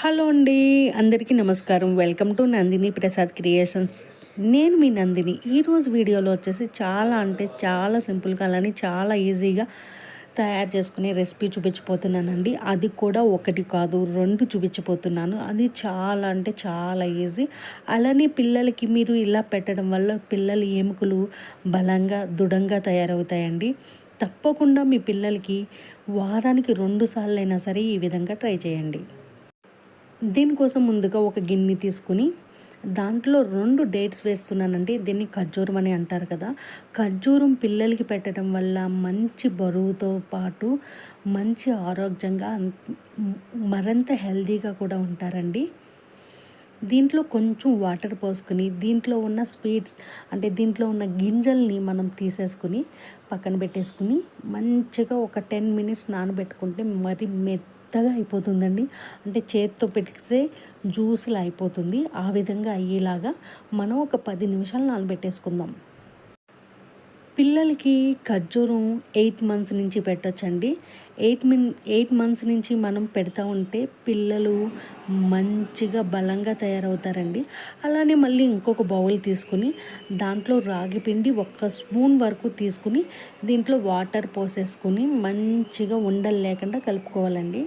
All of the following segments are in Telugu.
హలో అండి అందరికీ నమస్కారం. Welcome to Nandini Prasad creations. నేను మీ నందిని. ఈరోజు వీడియోలో వచ్చేసి చాలా అంటే చాలా సింపుల్గా అలానే చాలా ఈజీగా తయారు చేసుకునే రెసిపీ చూపించిపోతున్నానండి అది కూడా ఒకటి కాదు రెండు చూపించిపోతున్నాను అది చాలా అంటే చాలా ఈజీ. అలానే పిల్లలకి మీరు ఇలా పెట్టడం వల్ల పిల్లల ఎముకలు బలంగా దృఢంగా తయారవుతాయండి. తప్పకుండా మీ పిల్లలకి వారానికి రెండు సార్లు అయినా సరే ఈ విధంగా ట్రై చేయండి. దీనికోసం ముందుగా ఒక గిన్నె తీసుకుని దాంట్లో రెండు డేట్స్ వేస్తున్నానండి. దీన్ని ఖర్జూరం అని అంటారు కదా. ఖర్జూరం పిల్లలకి పెట్టడం వల్ల మంచి బరువుతో పాటు మంచి ఆరోగ్యంగా మరింత హెల్తీగా కూడా ఉంటారండి. దీంట్లో కొంచెం వాటర్ పోసుకుని దీంట్లో ఉన్న స్వీట్స్ అంటే దీంట్లో ఉన్న గింజల్ని మనం తీసేసుకుని పక్కన పెట్టేసుకుని మంచిగా ఒక టెన్ మినిట్స్ నానబెట్టుకుంటే మరి మెత్త మెత్తగా అయిపోతుందండి. అంటే చేతితో పెడితే జ్యూస్లా అయిపోతుంది. ఆ విధంగా అయ్యేలాగా మనం ఒక పది నిమిషాలు నానబెట్టేసుకుందాం. పిల్లలకి ఖర్జూరం ఎయిట్ మంత్స్ నుంచి పెట్టచ్చండి. ఎయిట్ మిన్ ఎయిట్ మంత్స్ నుంచి మనం పెడతా ఉంటే పిల్లలు మంచిగా బలంగా తయారవుతారండి. అలానే మళ్ళీ ఇంకొక బౌల్ తీసుకుని దాంట్లో రాగి పిండి ఒక్క స్పూన్ వరకు తీసుకుని దీంట్లో వాటర్ పోసేసుకుని మంచిగా ఉండలు లేకుండా కలుపుకోవాలండి.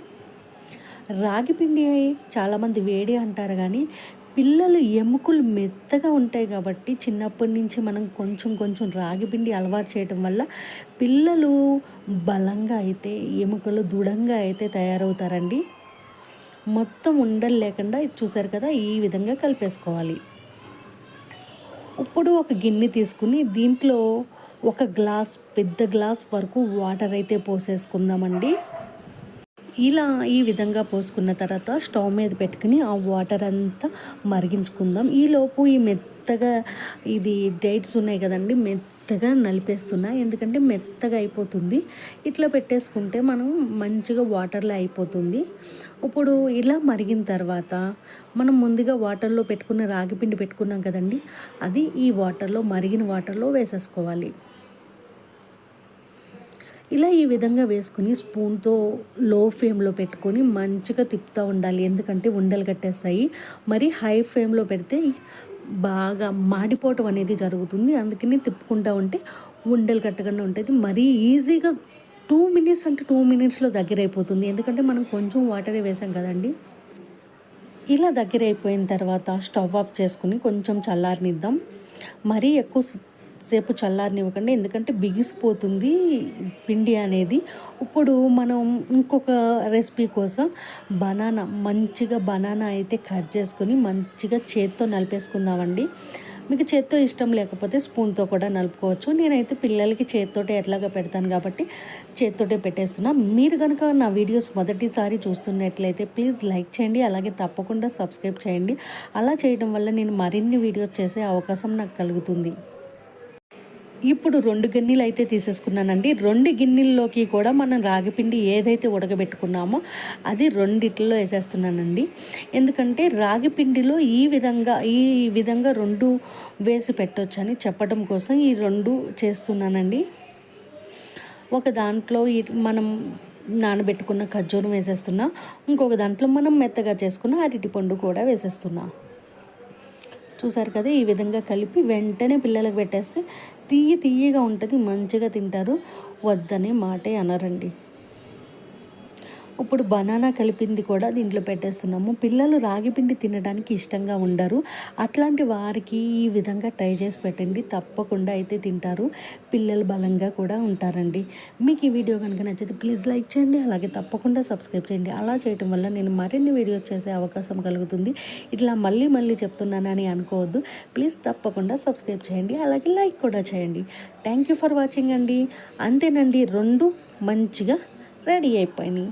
రాగి పిండి చాలామంది వేడి అంటారు కానీ పిల్లలు ఎముకలు మెత్తగా ఉంటాయి కాబట్టి చిన్నప్పటి నుంచి మనం కొంచెం కొంచెం రాగి పిండి అలవాటు చేయటం వల్ల పిల్లలు బలంగా అయితే ఎముకలు దృఢంగా అయితే తయారవుతారండి. మొత్తం ఉండలు లేకుండా చూసారు కదా ఈ విధంగా కలిపేసుకోవాలి. ఇప్పుడు ఒక గిన్నె తీసుకుని దీంట్లో ఒక గ్లాస్ పెద్ద గ్లాస్ వరకు వాటర్ అయితే పోసేసుకుందామండి. ఇలా ఈ విధంగా పోసుకున్న తర్వాత స్టవ్ మీద పెట్టుకుని ఆ వాటర్ అంతా మరిగించుకుందాం. ఈలోపు ఈ మెత్తగా ఇది డేట్స్ ఉన్నాయి కదండి మెత్తగా నలిపేస్తున్నా. ఎందుకంటే మెత్తగా అయిపోతుంది. ఇట్లా పెట్టేసుకుంటే మనం మంచిగా వాటర్లో అయిపోతుంది. ఇప్పుడు ఇలా మరిగిన తర్వాత మనం ముందుగా వాటర్లో పెట్టుకున్న రాగిపిండి పెట్టుకున్నాం కదండి అది ఈ వాటర్లో మరిగిన వాటర్లో వేసేసుకోవాలి. ఇలా ఈ విధంగా వేసుకుని స్పూన్తో లో ఫ్లేమ్లో పెట్టుకొని మంచిగా తిప్పుతూ ఉండాలి. ఎందుకంటే ఉండలు కట్టేస్తాయి. మరి హై ఫ్లేమ్లో పెడితే బాగా మాడిపోవటం అనేది జరుగుతుంది. అందుకని తిప్పుకుంటూ ఉంటే ఉండలు కట్టకుండా ఉంటుంది. మరీ ఈజీగా టూ మినిట్స్ అంటే టూ మినిట్స్లో దగ్గర అయిపోతుంది ఎందుకంటే మనం కొంచెం వాటరే వేసాం కదండి. ఇలా దగ్గర అయిపోయిన తర్వాత స్టవ్ ఆఫ్ చేసుకుని కొంచెం చల్లారనిద్దాం. మరీ ఎక్కువ సేపు చల్లారనివ్వకండి. ఎందుకంటే బిగిసిపోతుంది పిండి అనేది. ఇప్పుడు మనం ఇంకొక రెసిపీ కోసం బనానా మంచిగా బనానా అయితే కట్ చేసుకొని మంచిగా చేత్తో నలిపేసుకుందామండి. మీకు చేత్తో ఇష్టం లేకపోతే స్పూన్తో కూడా నలుపుకోవచ్చు. నేనైతే పిల్లలకి చేత్తోటే ఎట్లాగా పెడతాను కాబట్టి చేత్తోటే పెట్టేస్తున్నా. మీరు కనుక నా వీడియోస్ మొదటిసారి చూస్తున్నట్లయితే ప్లీజ్ లైక్ చేయండి. అలాగే తప్పకుండా సబ్స్క్రైబ్ చేయండి. అలా చేయడం వల్ల నేను మరిన్ని వీడియోస్ చేసే అవకాశం నాకు కలుగుతుంది. ఇప్పుడు రెండు గిన్నెలు అయితే తీసేసుకున్నానండి. రెండు గిన్నెల్లోకి కూడా మనం రాగిపిండి ఏదైతే ఉడకబెట్టుకున్నామో అది రెండిట్లో వేసేస్తున్నానండి. ఎందుకంటే రాగిపిండిలో ఈ విధంగా ఈ విధంగా రెండు వేసి పెట్టొచ్చని చెప్పడం కోసం ఈ రెండు చేస్తున్నానండి. ఒక దాంట్లో మనం నానబెట్టుకున్న ఖర్జూరం వేసేస్తున్నా ఇంకొక దాంట్లో మనం మెత్తగా చేసుకున్న అరటి పండు కూడా వేసేస్తున్నాం. చూసారు కదా ఈ విధంగా కలిపి వెంటనే పిల్లలకు పెట్టేస్తే తీయ తీయగా ఉంటుంది మంచిగా తింటారు. వద్దనే మాటే అనరండి. ఇప్పుడు బనానా కలిపింది కూడా దీంట్లో పెట్టేస్తున్నాము. పిల్లలు రాగిపిండి తినడానికి ఇష్టంగా ఉండరు. అట్లాంటి వారికి ఈ విధంగా ట్రై చేసి పెట్టండి. తప్పకుండా అయితే తింటారు. పిల్లలు బలంగా కూడా ఉంటారండి. మీకు ఈ వీడియో కనుక నచ్చితే ప్లీజ్ లైక్ చేయండి. అలాగే తప్పకుండా సబ్స్క్రైబ్ చేయండి. అలా చేయటం వల్ల నేను మరిన్ని వీడియోస్ చేసే అవకాశం కలుగుతుంది. ఇట్లా మళ్ళీ మళ్ళీ చెప్తున్నానని అనుకోవద్దు. ప్లీజ్ తప్పకుండా సబ్స్క్రైబ్ చేయండి. అలాగే లైక్ కూడా చేయండి. థ్యాంక్ యూ ఫర్ వాచింగ్ అండి. అంతేనండి. రెండు మంచిగా రెడీ అయిపోయినాయి.